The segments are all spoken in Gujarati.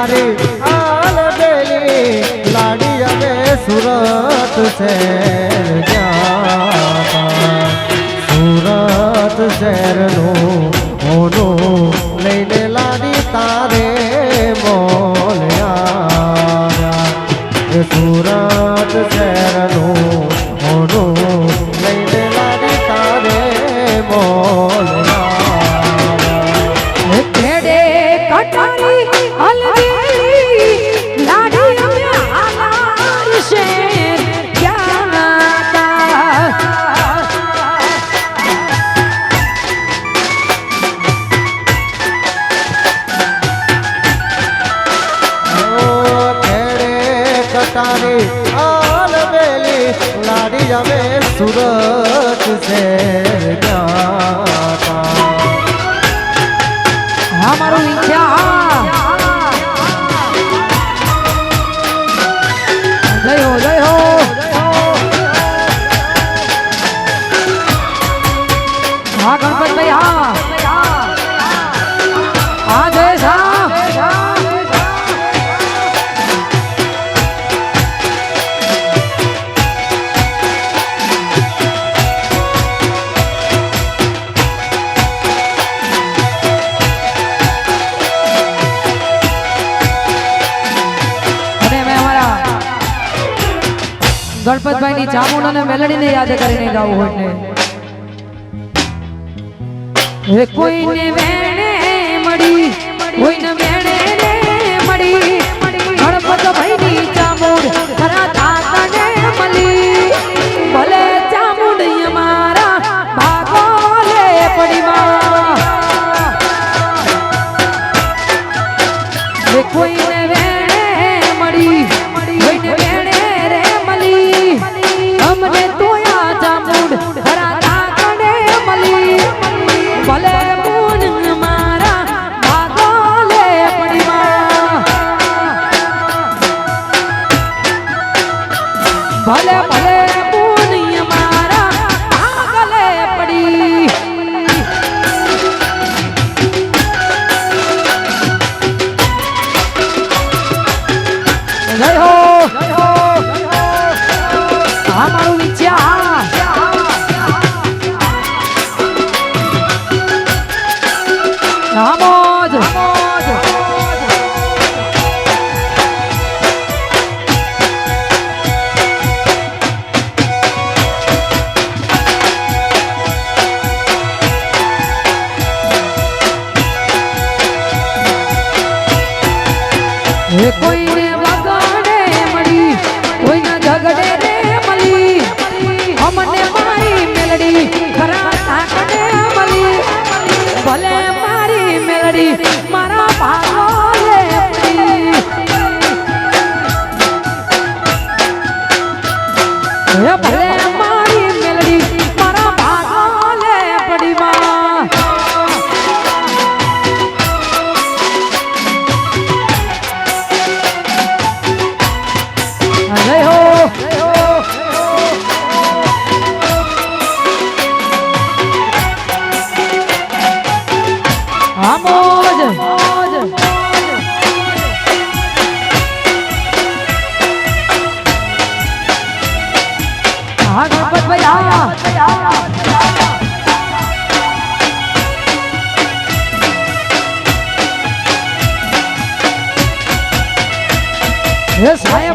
મારી આલ બેલી લાડી હવે સુરત શહેર શહેર गा ગણપતભાઈ ની ચામુંડ અને મેલડી ને યાદ કરીને ગાવું હોય ને કોઈને મેળે મળી, કોઈને મેળે મળી. Ganpatbhai Yes, I.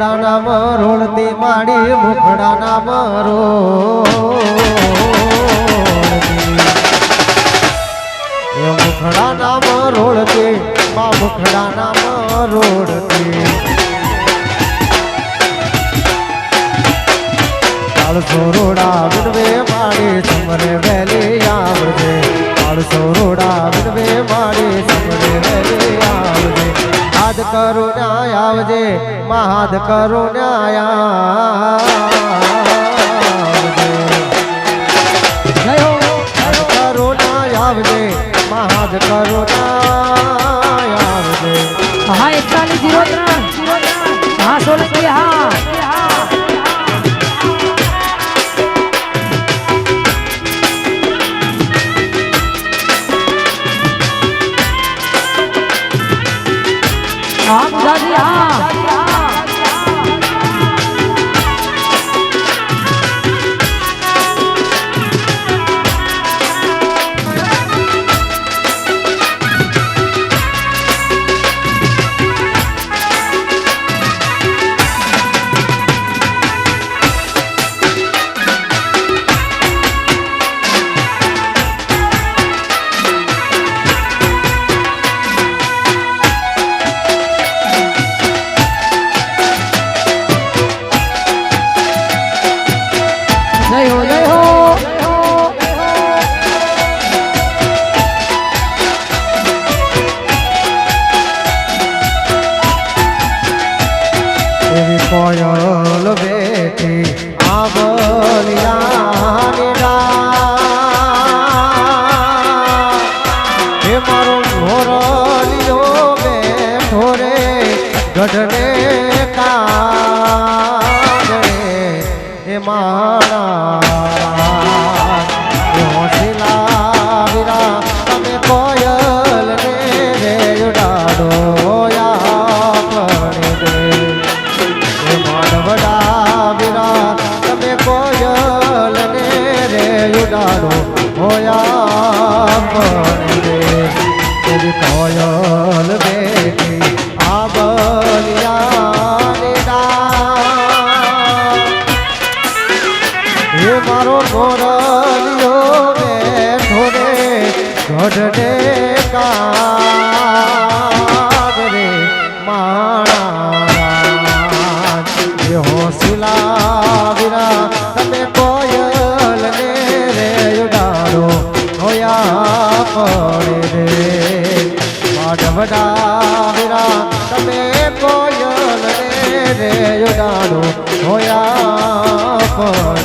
એ મુખડા નામ રોડતી માડી મુખડા નામ રોડતી એ મુખડા નામ રોડતી મા મુખડા નામ રોડતી કાળસો રોડા વિનવે માડી સમરે વેલી આવડે કાળસો રોડા વિનવે માડી સમરે વેલી આવજે. હાદ કરો ન્યાય આવજે મહાદ કરો জয় হো জয় হো। পয়ল বেটি আবলিয়া কা માણા એ હોશિલા વીરા, તમે કોયલ ને રે ઉડાડો યા દે માનવડા વીરા તમે કોયલ ને રે ઉડાડો હોયા પડે રે. માધવડા વિરા તમે કોયલ રે. ઉડાડો હોયા પડે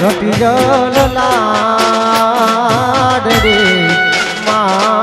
રટી જલ લાડ રે મારા